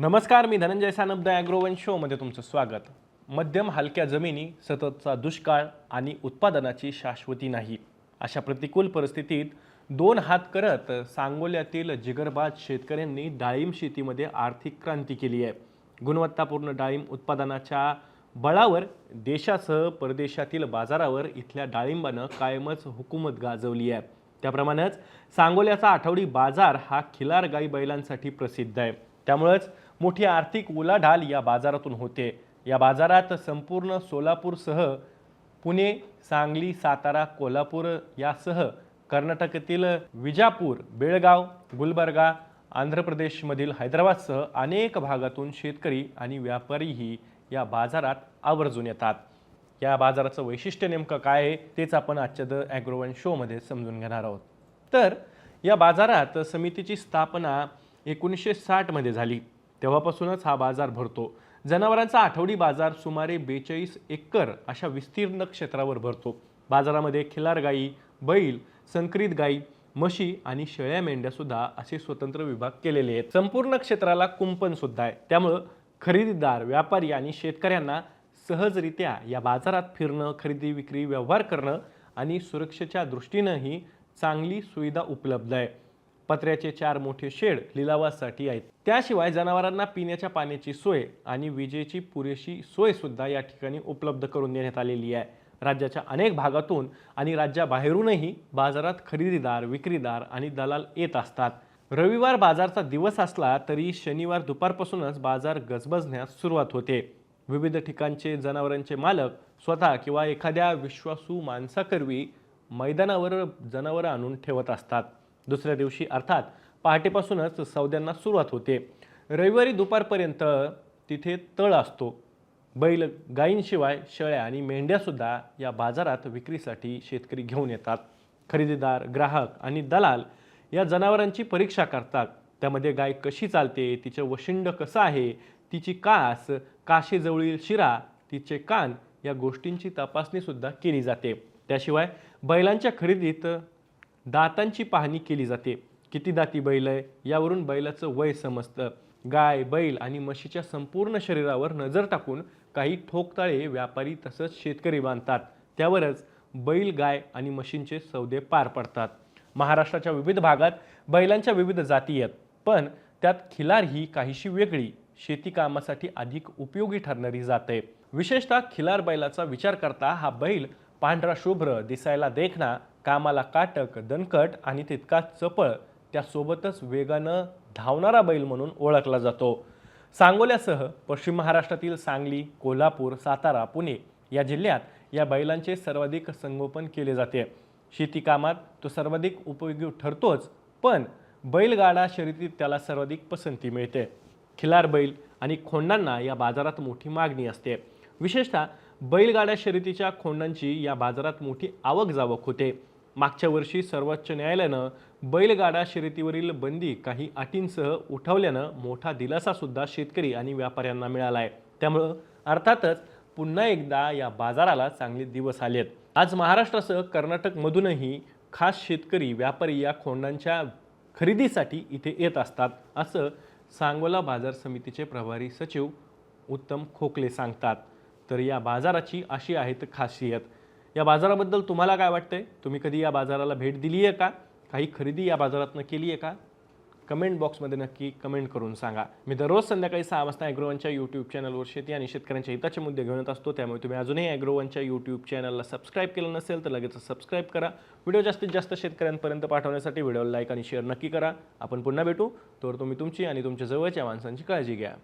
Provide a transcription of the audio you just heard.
नमस्कार मी धनंजय सानप द ॲग्रोवन शोमध्ये तुमचं स्वागत. मध्यम हलक्या जमिनी सततचा दुष्काळ आणि उत्पादनाची शाश्वती नाही. अशा प्रतिकूल परिस्थितीत दोन हात करत सांगोल्यातील जिगरबाज शेतकऱ्यांनी डाळिंब शेतीमध्ये आर्थिक क्रांती केली आहे. गुणवत्तापूर्ण डाळिंब उत्पादनाच्या बळावर देशासह परदेशातील बाजारावर इथल्या डाळिंबानं कायमच हुकूमत गाजवली आहे. त्याप्रमाणेच सांगोल्याचा आठवडी बाजार हा खिलार गाई बैलांसाठी प्रसिद्ध आहे. त्यामुळंच मोठी आर्थिक उलाढाल या बाजारातून होते. या बाजारात संपूर्ण सोलापूरसह पुणे सांगली सातारा कोल्हापूर यासह कर्नाटकातील विजापूर बेळगाव गुलबर्गा आंध्र प्रदेशमधील हैदराबादसह अनेक भागातून शेतकरी आणि व्यापारीही या बाजारात आवर्जून येतात. या बाजाराचं वैशिष्ट्य नेमकं काय आहे तेच आपण आजच्या द ॲग्रोवन शोमध्ये समजून घेणार आहोत. तर या बाजारात समितीची स्थापना एकोणीसशे साठमध्ये झाली. तेव्हापासूनच हा बाजार भरतो. जनावरांचा आठवडी बाजार सुमारे बेचाळीस एकर अशा विस्तीर्ण क्षेत्रावर भरतो. बाजारामध्ये खिलार गाई बैल संकरित गाई म्हशी आणि शेळ्या मेंढ्या सुद्धा असे स्वतंत्र विभाग केलेले आहेत. संपूर्ण क्षेत्राला कुंपण सुद्धा आहे. त्यामुळं खरेदीदार व्यापारी आणि शेतकऱ्यांना सहजरित्या या बाजारात फिरणं खरेदी विक्री व्यवहार करणं आणि सुरक्षेच्या दृष्टीनंही चांगली सुविधा उपलब्ध आहे. पत्र्याचे चार मोठे शेड लिलावासाठी आहेत. त्याशिवाय जनावरांना पिण्याच्या पाण्याची सोय आणि विजेची पुरेशी सोय सुद्धा या ठिकाणी उपलब्ध करून देण्यात आलेली आहे. राज्याच्या अनेक भागातून आणि राज्याबाहेरूनही बाजारात खरेदीदार विक्रीदार आणि दलाल येत असतात. रविवार बाजारचा दिवस असला तरी शनिवार दुपारपासूनच बाजार गजबजण्यास सुरुवात होते. विविध ठिकाणचे जनावरांचे मालक स्वतः किंवा एखाद्या विश्वासू माणसाकरवी मैदानावर जनावरं आणून ठेवत असतात. दुसऱ्या दिवशी अर्थात पहाटेपासूनच सौद्यांना सुरुवात होते. रविवारी दुपारपर्यंत तिथे तळ असतो. बैल गायींशिवाय शेळ्या आणि मेंढ्यासुद्धा या बाजारात विक्रीसाठी शेतकरी घेऊन येतात. खरेदीदार ग्राहक आणि दलाल या जनावरांची परीक्षा करतात. त्यामध्ये गाय कशी चालते तिचं वशिंड कसं आहे तिची कास काशेजवळील शिरा तिचे कान या गोष्टींची तपासणीसुद्धा केली जाते. त्याशिवाय बैलांच्या खरेदीत दातांची पाहणी केली जाते. किती दाती बैल आहे? यावरून बैलाचं वय समजतं. गाय बैल आणि म्हशीच्या संपूर्ण शरीरावर नजर टाकून काही ठोकताळे व्यापारी तसंच शेतकरी बांधतात. त्यावरच बैल गाय आणि म्हशींचे सौदे पार पडतात. महाराष्ट्राच्या विविध भागात बैलांच्या विविध जाती आहेत. पण त्यात खिलार ही काहीशी वेगळी. शेती कामासाठी अधिक उपयोगी ठरणारी जात आहे. विशेषतः खिलार बैलाचा विचार करता हा बैल पांढरा शुभ्र दिसायला देखणा कामाला काटक दणकट आणि तितकाच चपळ त्यासोबतच वेगानं धावणारा बैल म्हणून ओळखला जातो. सांगोल्यासह पश्चिम महाराष्ट्रातील सांगली कोल्हापूर सातारा पुणे या जिल्ह्यात या बैलांचे सर्वाधिक संगोपन केले जाते. शेतीकामात तो सर्वाधिक उपयोगी ठरतोच पण बैलगाडा शर्यतीत त्याला सर्वाधिक पसंती मिळते. खिलार बैल आणि खोंडांना या बाजारात मोठी मागणी असते. विशेषतः बैलगाड्या शर्यतीच्या खोंडांची या बाजारात मोठी आवक जावक होते. मागच्या वर्षी सर्वोच्च न्यायालयानं बैलगाडा शर्यतीवरील बंदी काही अटींसह उठवल्यानं मोठा दिलासासुद्धा शेतकरी आणि व्यापाऱ्यांना मिळाला आहे त्यामुळं अर्थातच पुन्हा एकदा या बाजाराला चांगले दिवस आलेत. आज महाराष्ट्रासह कर्नाटकमधूनही खास शेतकरी व्यापारी या खोंडांच्या खरेदीसाठी इथे येत असतात असं सांगोला बाजार समितीचे प्रभारी सचिव उत्तम खोकले सांगतात. तर या बाजाराची अशी आहेत खासियत. या बाजाराबद्दल तुम्हाला काय वाटतंय? तुम्ही कधी या बाजाराला भेट दिली आहे का? काही खरेदी या बाजारातनं केली आहे का? कमेंट बॉक्समध्ये नक्की कमेंट करून सांगा. मी दररोज संध्याकाळी सहा वाजता ॲग्रोवनच्या यूट्यूब चॅनलवर शेती आणि शेतकऱ्यांच्या हिताचे मुद्दे घेऊन येत असतो. त्यामुळे तुम्ही अजूनही ॲग्रोवनच्या यूट्यूब चॅनलला सबस्क्राईब केलं नसेल तर लगेच सबस्क्राईब करा. व्हिडिओ जास्तीत जास्त शेतकऱ्यांपर्यंत पाठवण्यासाठी व्हिडिओला लाईक आणि शेअर नक्की करा. आपण पुन्हा भेटू. तर तुम्ही तुमची आणि तुमच्या जवळच्या माणसांची काळजी घ्या.